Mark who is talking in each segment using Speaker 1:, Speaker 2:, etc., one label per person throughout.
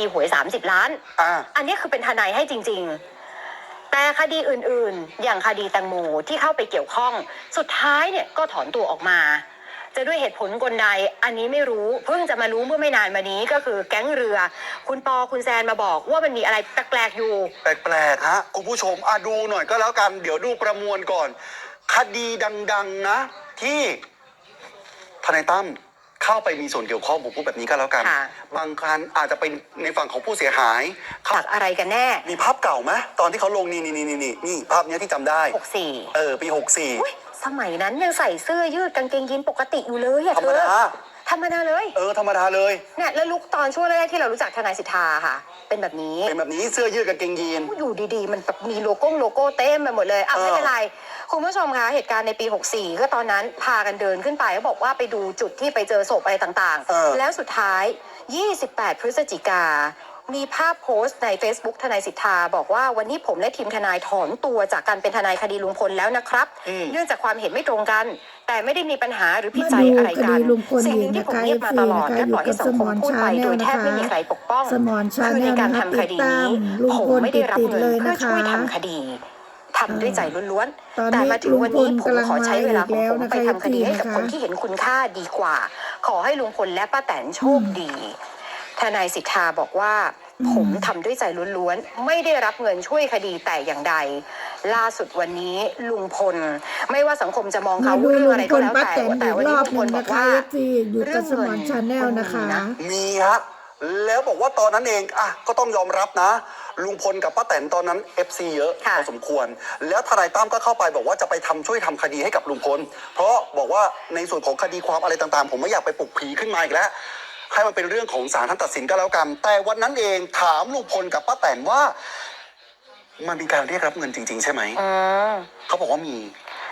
Speaker 1: ดีหวย 30 ล้าน
Speaker 2: อ่า
Speaker 1: อันนี้คือเป็นทนายให้จริง ๆ แต่คดีอื่นๆ อย่างคดีแตงโมที่เข้าไปเกี่ยวข้อง สุดท้ายเนี่ยก็ถอนตัวออกมา จะด้วยเหตุผลกลใด อันนี้ไม่รู้ เพิ่งจะมารู้เมื่อไม่นานมานี้ก็คือแก๊งเรือ คุณปอคุณแซนมาบอกว่ามันมีอะไรแปลกๆอยู่
Speaker 2: แปลกๆฮะคุณผู้ชมอะดูหน่อยก็แล้วกัน เดี๋ยวดูประมวลก่อน คดีดัง ๆนะ ที่ทนายตั้ม เข้าไปมีส่วนเกี่ยวข้องผมพูดแบบนี้ก็แล้วกัน
Speaker 1: ค่ะ
Speaker 2: บางครั้งอาจจะเป็นในฝั่งของผู้เสียหายเขา
Speaker 1: จากอะไรกันแน่
Speaker 2: มีภาพเก่าไหมตอนที่เขาลงนี่นี่นี่นี่นี่ภาพเนี้ยที่จำได้
Speaker 1: 64
Speaker 2: เออปีหกสี่
Speaker 1: อุ๊ยสมัยนั้นยังใส่เสื้อยืดกางเกงยีนปกติอยู่เลยอะ
Speaker 2: ธร
Speaker 1: เธ
Speaker 2: รม
Speaker 1: อ
Speaker 2: ดา
Speaker 1: ธรรมดาเลย
Speaker 2: เออธรรมดาเลย
Speaker 1: เนี่ยแล้วลุกตอนช่วงแรกๆที่เรารู้จักทนายสิทธาค่ะ เป็นแบบนี้
Speaker 2: เป็นแบบนี้เสื้อยืดกางเกงยีน
Speaker 1: อยู่ดีๆ มันแบบมีโลโก้โลโก้เต็มไปหมดเลยอะ
Speaker 2: เออ
Speaker 1: ไม่เป็นไรคุณผู้ชมคะเหตุการณ์ในปี 64 ก็ตอนนั้นพากันเดินขึ้นไปเขาบอกว่าไปดูจุดที่ไปเจอศพอะไรต่าง
Speaker 2: เออ
Speaker 1: ๆแล้วสุดท้าย 28 พฤศจิกามีภาพโพสต์ใน Facebook ทนายสิทธา บอกว่าวันนี้ผมและทีมทนายถอนตัวจากการเป็นทนายคดีลุงพลแล้วนะครับ
Speaker 2: อืม
Speaker 1: เนื่องจากความเห็นไม่ตรงกัน แต่ไม่ได้มีปัญหาหรือผิดใจอะไรกัน
Speaker 3: มาดูคดีลุงพล
Speaker 1: สิ่งหนึ่งที่ผม
Speaker 3: อีกนะคะ
Speaker 1: เงียบมาตลอด
Speaker 3: FC
Speaker 1: และปล่อยให้สังคมพูดไปโดยแทบไม่มีใครปกป้อง
Speaker 3: สมอนชา
Speaker 1: คือ
Speaker 3: แน
Speaker 1: ใน
Speaker 3: ล
Speaker 1: การ
Speaker 3: นะคะ
Speaker 1: ทำค
Speaker 3: ติด
Speaker 1: ดี
Speaker 3: ตาม
Speaker 1: นี้
Speaker 3: ลุง
Speaker 1: ผม
Speaker 3: พล
Speaker 1: ไม่ได้
Speaker 3: ติด
Speaker 1: รับ
Speaker 3: ติด
Speaker 1: เงิน
Speaker 3: เลย
Speaker 1: เพื่อ
Speaker 3: นะคะ
Speaker 1: ช่วยทำคดีทำด้วยใจล้วน
Speaker 3: ตอน
Speaker 1: ๆแต่
Speaker 3: นี้
Speaker 1: มาถึงวันนี้
Speaker 3: ลุงพล
Speaker 1: ผมขอใช้เวลาของผม
Speaker 3: กำลังมาอีกแล้วนะคะ
Speaker 1: ไปทำคดีให้กับ
Speaker 3: FC
Speaker 1: คนที่เห็นคุณค่าดีกว่า ขอให้ลุงพลและป้าแตนโชคดี ทนายสิทธาบอกว่า ผมทำด้วยใจล้วนๆ ไม่ได้รับเงินช่วยคดีแต่อย่างใด ล่าสุดวันนี้ลุงพล ไม่ว่าสังคมจะมอง
Speaker 3: มา
Speaker 1: เขา
Speaker 3: ดู
Speaker 1: เรื่
Speaker 3: ลุ
Speaker 1: อง
Speaker 3: ง
Speaker 1: อะไร
Speaker 3: พ
Speaker 1: ก็
Speaker 3: ล
Speaker 1: แล้ว
Speaker 3: ป้า
Speaker 1: แต่
Speaker 3: แตน
Speaker 1: แต่
Speaker 3: อีก
Speaker 1: วัน
Speaker 3: ร
Speaker 1: นี้
Speaker 3: อบ
Speaker 1: ลุง
Speaker 3: ห
Speaker 1: พ
Speaker 3: นึ่
Speaker 1: ล
Speaker 3: ง
Speaker 1: บอก
Speaker 3: นะคะ
Speaker 1: ว่า
Speaker 3: ที่อยู่กับสมอนชาแนลนะคะ
Speaker 2: มีฮะแล้วบอกว่าตอนนั้นเองอะก็ต้องยอมรับนะ ลุงพลกับป้าแตนตอนนั้น FC เยอะพ
Speaker 1: ค่ะ
Speaker 2: อสมควร แล้วทนายตั้มก็เข้าไปบอกว่าจะไปทำช่วยทำคดีให้กับลุงพล เพราะบอกว่าในส่วนของคดีความอะไรต่างๆ ผมไม่อยากไปปลุกผีขึ้นมาอีกแล้ว ให้มันเป็นเรื่องของศาลท่านตัดสินก็แล้วกัน แต่วันนั้นเองถามลุงพลกับป้าแตนว่า มันมีการเรียกรับเงินจริง ๆ ใช่ไหม
Speaker 1: อืม
Speaker 2: เขาบอกว่ามี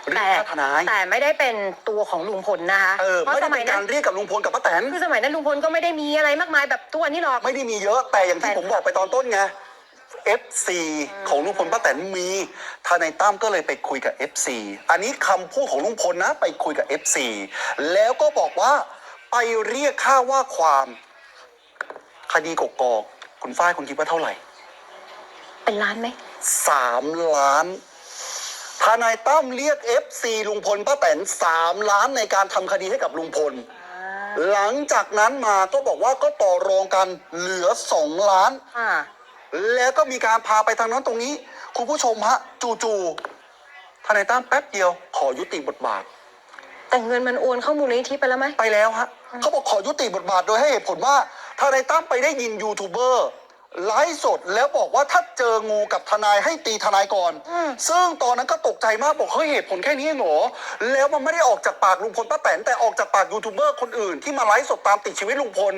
Speaker 2: เรีย
Speaker 1: แต่
Speaker 2: กค่าทนาย
Speaker 1: แต่ไม่ได้เป็นตัวของลุงพลนะคะ
Speaker 2: เออ
Speaker 1: เพราะ
Speaker 2: ไม่
Speaker 1: ส
Speaker 2: ได้
Speaker 1: มั
Speaker 2: เป็
Speaker 1: ย
Speaker 2: น
Speaker 1: นั้
Speaker 2: กานรเรียกกับลุงพลกับป้าแตน
Speaker 1: คือสมัยนั้นลุงพลก็ไม่ได้มีอะไรมากมายแบบตัวนี้หรอก
Speaker 2: ไม่ได้มีเยอะแต่อย่างที่
Speaker 1: แต่
Speaker 2: ผมบอกไปตอนต้นไง FC ของลุงพลป้าแตนมีทนายตั้มก็เลยไปคุยกับ FC อันนี้คำพูดของลุงพลนะไปคุยกับ FC แล้วก็บอกว่า ไปเรียกค่าว่าความ คดีกกอกคุณฝ้ายคุณคิดว่าเท่าไหร่
Speaker 1: เป็นล้านไหม
Speaker 2: สามล้านทนายตั้มเรียก FC ลุงพลป้าแตนสามล้านในการทำคดีให้กับลุงพล หลังจากนั้นมาก็บอกว่าก็ต่อรองกันเหลือสองล้าน
Speaker 1: อ่า
Speaker 2: แล้วก็มีการพาไปทางนั้นตรงนี้ คุณผู้ชมฮะ จู่ๆทนายตั้มแป๊บเดียว ขอยุติบทบาท
Speaker 1: แต่เงินมันโอนเข้ามูลนิธิไปแล้วไหม
Speaker 2: ไปแล้วฮะ เขาบอกขอยุติบทบาทโดยให้เหตุผลว่าทนายตั้มไปได้ยินยูทูบเบอร์ไลฟ์สดแล้วบอกว่าถ้าเจองูกับทนายให้ตีทนายก่อน
Speaker 1: อืม
Speaker 2: ซึ่งตอนนั้นก็ตกใจมากบอกเฮ้ยเหตุผลแค่นี้เองเหรอแล้วมันไม่ได้ออกจากปากลุงพลป้าแตนแต่ออกจากปากยูทูบเบอร์คนอื่นที่มาไลฟ์สดตามติดชีวิตลุงพล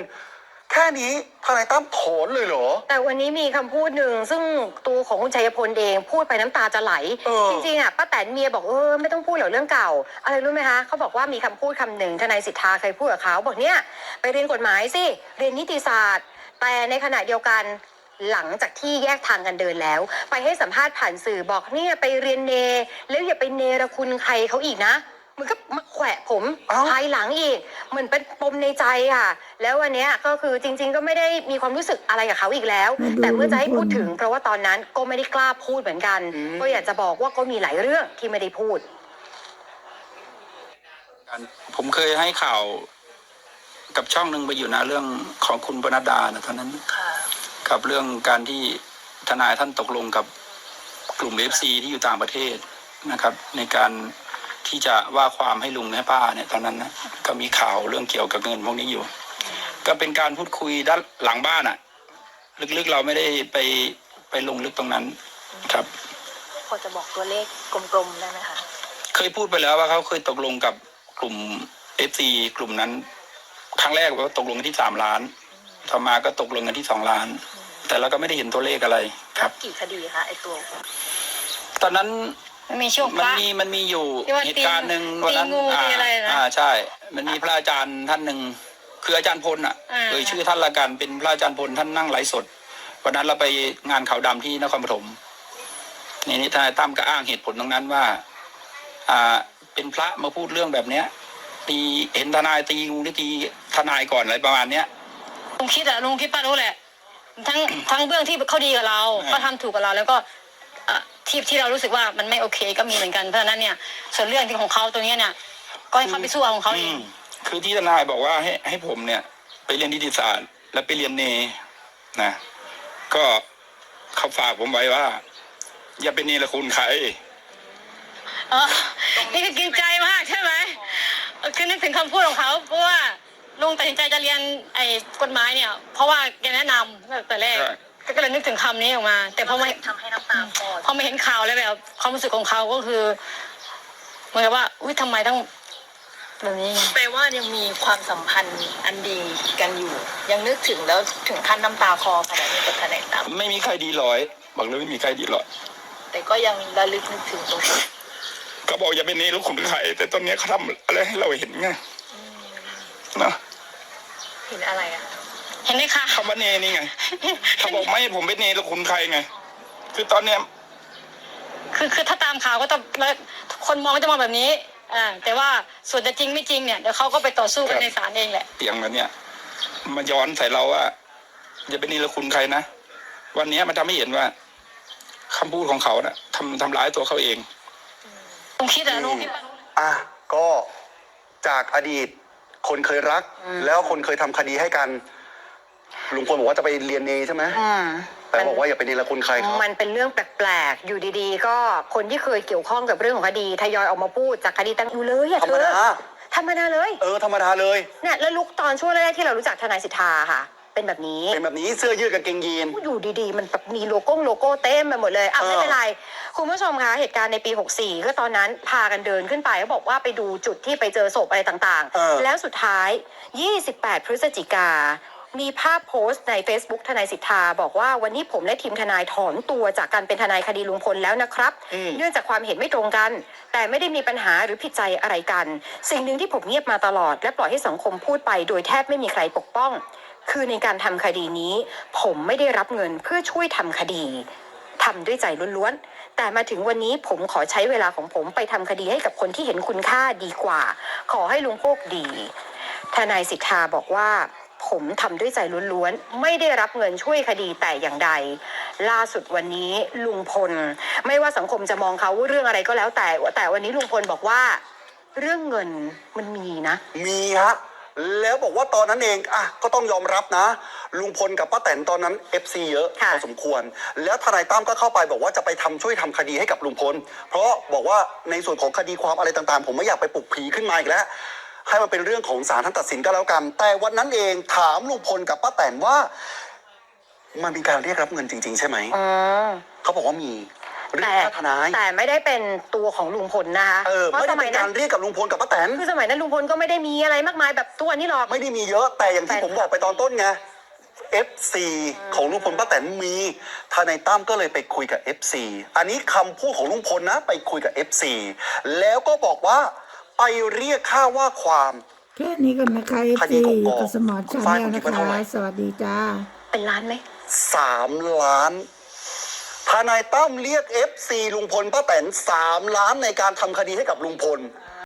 Speaker 2: แค่นี้ทนายตั้มถอนเลยเหรอ
Speaker 1: แต่วันนี้มีคำพูดหนึ่งซึ่งตัวของคุณชัยพลเองพูดไปน้ำตาจะไหล
Speaker 2: เออ
Speaker 1: จริงๆอะป้าแตนเมียบอกเออไม่ต้องพูดหรอกเรื่องเก่า อะไรรู้ไหมคะเขาบอกว่ามีคำพูดคำหนึ่งทนายสิทธาเคยพูดกับเขาบอกเนี่ยไปเรียนกฎหมายสิเรียนนิติศาสตร์ แต่ในขณะเดียวกันหลังจากที่แยกทางกันเดินแล้ว ไปให้สัมภาษณ์ผ่านสื่อบอกเนี่ยไปเรียนเน แล้วอย่าไปเนรคุณใครเขาอีกนะ มันก็มาแขวะผม
Speaker 2: เอ้า
Speaker 1: ภายหลังอีกเหมือนเป็นปมในใจค่ะ แล้ววันเนี้ยก็คือจริง ๆ ก็ไม่ได้มีความรู้สึกอะไรกับเขาอีกแล้ว
Speaker 3: มาดู
Speaker 1: แต่เมื่อจะให้
Speaker 3: ลุงพล
Speaker 1: พูดถึง เพราะว่าตอนนั้นก็ไม่ได้กล้าพูดเหมือนกัน
Speaker 2: อืม
Speaker 1: ก็อยากจะบอกว่าก็มีหลายเรื่องที่ไม่ได้พูด
Speaker 4: กันผมเคยให้ข่าวกับช่องหนึ่งไปอยู่นะเรื่องของคุณปนัดดานะตอนนั้นกับเรื่องการที่ทนายท่านตกลงกับกลุ่มเอฟซีที่อยู่ต่างประเทศนะครับ ในการ ที่จะว่าความให้ลุงให้ป้าเนี่ยตอนนั้นนะก็มีข่าวเรื่องเกี่ยวกับเงินพวกนี้อยู่ ก็เป็นการพูดคุยด้านหลังบ้านอะลึกๆเราไม่ได้ไปไปลงลึกตรงนั้นครับ
Speaker 5: พอจะบอกตัวเลขกลมๆได้ไหมคะ
Speaker 4: เคยพูดไปแล้วว่าเขาเคยตกลงกับกลุ่มเอฟซีกลุ่มนั้น ครั้งแรกก็ตกลงกันที่สามล้านต่อมาก็ตกลงกันที่สองล้าน แต่เราก็ไม่ได้เห็นตัวเลขอะไร ครับ
Speaker 5: กี่คดีคะไอตัว
Speaker 4: ตอนนั้น
Speaker 1: มันมีช่วง
Speaker 4: มัน
Speaker 1: พระ
Speaker 4: มีมันมีอยู่
Speaker 1: ที่ว่า
Speaker 4: เหตุการณ์หนึ่ง
Speaker 1: ตี
Speaker 4: วันนั้น
Speaker 1: ตีงูตีอะไรนะ
Speaker 4: อ่าใช่ มันมีพระอาจารย์ท่านหนึ่งคืออาจารย์พลอะ
Speaker 1: อ่า
Speaker 4: เอ่ยชื่อท่านละกันเป็นพระอาจารย์พลท่านนั่งไลฟ์สดวันนั้นเราไปงานขาวดำที่นครปฐมนี่นี่ทนายตั้มก็อ้างเหตุผลตรงนั้นว่า อ่า เป็นพระมาพูดเรื่องแบบเนี้ย ตีเห็นทนายตีงูหรือตีทนายก่อนอะไรประมาณเนี้ย
Speaker 6: ลุงคิดอะลุงคิดป้ารู้แหละ ทั้งทั้งเรื่องที่เขาดีกับเรา
Speaker 4: อ่า
Speaker 6: เขาทำถูกกับเราแล้วก็เอ่อ ที่ที่เรารู้สึกว่ามันไม่โอเคก็มีเหมือนกันเพราะฉะนั้นเนี่ยส่วนเรื่องที่ของเขาตรงเนี้ยเนี่ยก็ให้เขาไปสู้เอาของเขาเอง
Speaker 4: มคือที่ทนายบอกว่าให้ให้ผมเนี่ย ไปเรียนนิติศาสตร์ แล้วไปเรียนเนนะ ก็เขาฝากผมไว้ว่า อย่าเป็นเนรคุณใคร
Speaker 6: เออนี่คือกินใจมากใช่ไหมเออคือนึกถึงคำพูดของเขาเพราะว่าลุงตัดสินใจจะเรียนไอ้กฎหมายเนี่ย เพราะว่าแกแนะนำตั้งแต่แรก
Speaker 4: ใช่
Speaker 6: ก็เลยนึกถึงคำนี้ออกมา แต่พอมา
Speaker 5: ทำให้น้ำตาคลอ
Speaker 6: พอมาเห็นข่าวแล้วแบบความรู้สึกของเขาก็คือเหมือนกับว่าอุ้ยทำไมต้องแบบนี้ไง
Speaker 5: แปลว่ายังมีความสัมพันธ์อันดีกันอยู่ ยังนึกถึงแล้วถึงขั้นน้ำตาคลอขนาดนี้กับทนายตั้ม
Speaker 4: ไม่มีใครดีร้อยบอกเลยไม่มีใครดีร้อย
Speaker 5: แต่ก็ยังระลึกนึกถึงตรงนี้
Speaker 4: เขาบอกอย่าเป็นเนรคุณใครแต่ตอนเนี้ยเขาทำอะไรให้เราเห็นไงนะ
Speaker 5: เห็นอะไรอะ
Speaker 6: เห็นไหมคะ
Speaker 4: คำว่าเนนี่ไงเขาบอกไม่ให้ผมเป็นเนรคุณใครไง คือตอนเนี้ย
Speaker 6: คือคือถ้าตามข่าวก็ต้องแล้วคนมองก็จะมองแบบนี้อ่าแต่ว่าส่วนจะจริงไม่จริงเนี่ยเดี๋ยวเขาก็ไปต่อสู้กันในศาลเองแหละ
Speaker 4: เตียงมันเนี่ย มาย้อนใส่เราว่าอย่าเป็นนิรคุณใครนะ วันเนี้ยมันทำให้เห็นว่าคำพูดของเขานะ่ะทำทำร้ายตัวเขาเอง
Speaker 6: ลุงคิดอะลุงคิดว่า
Speaker 2: อะก็จากอดีตคนเคยรัก แล้วคนเคยทำคดีให้กัน ลุงพลบอกว่าจะไปเรียนเนใช่ไหม
Speaker 1: อืม
Speaker 2: แต่บอกว่าอย่าไปเนรคุณใครครับ
Speaker 1: มันเป็นเรื่องแปลกๆ อยู่ดีๆ ก็คนที่เคยเกี่ยวข้องกับเรื่องของคดีทยอยออกมาพูดจากคดีตั้งอยู่เลยอะ
Speaker 2: ธร
Speaker 1: เธ
Speaker 2: รม
Speaker 1: อ
Speaker 2: ดา
Speaker 1: ธรรมดาเลย
Speaker 2: เออธรรมดาเลย
Speaker 1: เนี่ยแล้วลุกตอนช่วงแรกๆที่เรารู้จักทนายสิทธาค่ะ เป็นแบบนี้
Speaker 2: เป็นแบบนี้เสื้อยืดกางเกงยีน
Speaker 1: อยู่ดีๆ มันแบบมีโลโก้โลโก้เต็มไปหมดเลยอะ
Speaker 2: เออ
Speaker 1: ไม่เป็นไร คุณผู้ชมคะเหตุการณ์ในปี 64 ก็ตอนนั้นพากันเดินขึ้นไปเขาบอกว่าไปดูจุดที่ไปเจอศพอะไรต่าง
Speaker 2: เออ
Speaker 1: ๆ แล้วสุดท้าย 28 พฤศจิกา มีภาพโพสต์ใน Facebook ทนายสิทธา บอกว่าวันนี้ผมและทีมทนายถอนตัวจากการเป็นทนายคดีลุงพลแล้วนะครับ
Speaker 2: อืม
Speaker 1: เนื่องจากความเห็นไม่ตรงกัน แต่ไม่ได้มีปัญหาหรือผิดใจอะไรกัน สิ่งหนึ่งที่ผมเงียบมาตลอด และปล่อยให้สังคมพูดไป โดยแทบไม่มีใครปกป้อง คือในการทำคดีนี้ ผมไม่ได้รับเงินเพื่อช่วยทำคดีทำด้วยใจล้วนๆ แต่มาถึงวันนี้ผมขอใช้เวลาของผมไปทำคดีให้กับคนที่เห็นคุณค่าดีกว่า ขอให้ลุงโชคดี ทนายสิทธาบอกว่า ผมทำด้วยใจล้วนๆ ไม่ได้รับเงินช่วยคดีแต่อย่างใด ล่าสุดวันนี้ลุงพล ไม่ว่าสังคมจะมองเขาว่าเรื่องอะไรก็แล้วแต่ แต่วันนี้ลุงพลบอกว่า เรื่องเงินมันมีนะ
Speaker 2: มีฮะ แล้วบอกว่าตอนนั้นเองอะก็ต้องยอมรับนะ ลุงพลกับป้าแตนตอนนั้น FC เยอะ
Speaker 1: ค่ะ
Speaker 2: พอสมควร แล้วทนายตั้มก็เข้าไปบอกว่าจะไปทำช่วยทำคดีให้กับลุงพล เพราะบอกว่าในส่วนของคดีความอะไรต่างๆ ผมไม่อยากไปปลุกผีขึ้นมาอีกแล้ว ให้มันเป็นเรื่องของศาลท่านตัดสินก็แล้วกัน แต่วันนั้นเองถามลุงพลกับป้าแตนว่า มันมีการเรียกรับเงินจริง ๆ ใช่ไหม
Speaker 1: อ๋อ
Speaker 2: เขาบอกว่ามีเรีย
Speaker 1: แต่
Speaker 2: กค่าทนาย
Speaker 1: แต่ไม่ได้เป็นตัวของลุงพลนะคะ
Speaker 2: เออ
Speaker 1: เพราะ
Speaker 2: ไม่
Speaker 1: ส
Speaker 2: ได้
Speaker 1: มั
Speaker 2: เป็
Speaker 1: ย
Speaker 2: น
Speaker 1: นั้
Speaker 2: กานรเรียกกับลุงพลกับป้าแตน
Speaker 1: คือสมัยนั้นลุงพลก็ไม่ได้มีอะไรมากมายแบบตัวนี้หรอก
Speaker 2: ไม่ได้มีเยอะแต่อย่างที่
Speaker 1: แต่
Speaker 2: ผมบอกไปตอนต้นไง FC ของลุงพลป้าแตนมีทนายตั้มก็เลยไปคุยกับ FC อันนี้คำพูดของลุงพลนะ ไปคุยกับ FC แล้วก็บอกว่า ไปเรียกค่าว่าความ
Speaker 3: แค่นี้ก่อนนะคะเอ
Speaker 2: คดี
Speaker 3: ซี
Speaker 2: กกอก
Speaker 3: กับสมอนชา
Speaker 2: ฝ้าย
Speaker 3: แนล
Speaker 2: คุณคิ
Speaker 3: นะ
Speaker 2: ดว่าเท่าไหร่
Speaker 3: คะ สวัสดีจ้า
Speaker 1: เป็นล้านไหม
Speaker 2: สามล้าน ทนายตั้มเรียก FC ลุงพลป้าแตนสามล้านในการทำคดีให้กับลุงพล